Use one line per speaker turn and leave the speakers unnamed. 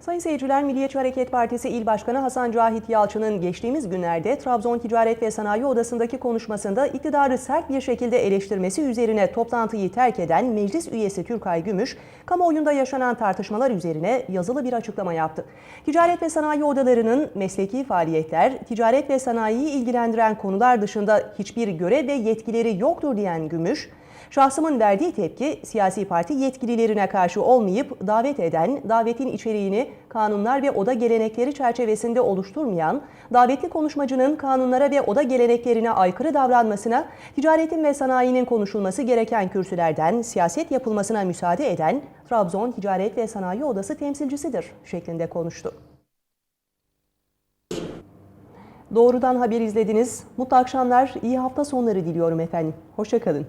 Sayın seyirciler, Milliyetçi Hareket Partisi İl Başkanı Hasan Cahit Yalçın'ın geçtiğimiz günlerde Trabzon Ticaret ve Sanayi Odası'ndaki konuşmasında iktidarı sert bir şekilde eleştirmesi üzerine toplantıyı terk eden meclis üyesi Türkay Gümüş, kamuoyunda yaşanan tartışmalar üzerine yazılı bir açıklama yaptı. Ticaret ve Sanayi Odaları'nın mesleki faaliyetler, ticaret ve sanayiyi ilgilendiren konular dışında hiçbir görev ve yetkileri yoktur diyen Gümüş, Şahsımın verdiği tepki siyasi parti yetkililerine karşı olmayıp davet eden, davetin içeriğini kanunlar ve oda gelenekleri çerçevesinde oluşturmayan, davetli konuşmacının kanunlara ve oda geleneklerine aykırı davranmasına, ticaretin ve sanayinin konuşulması gereken kürsülerden siyaset yapılmasına müsaade eden Trabzon Ticaret ve Sanayi Odası temsilcisidir şeklinde konuştu. Doğrudan haber izlediniz. Mutlu akşamlar, iyi hafta sonları diliyorum efendim. Hoşçakalın.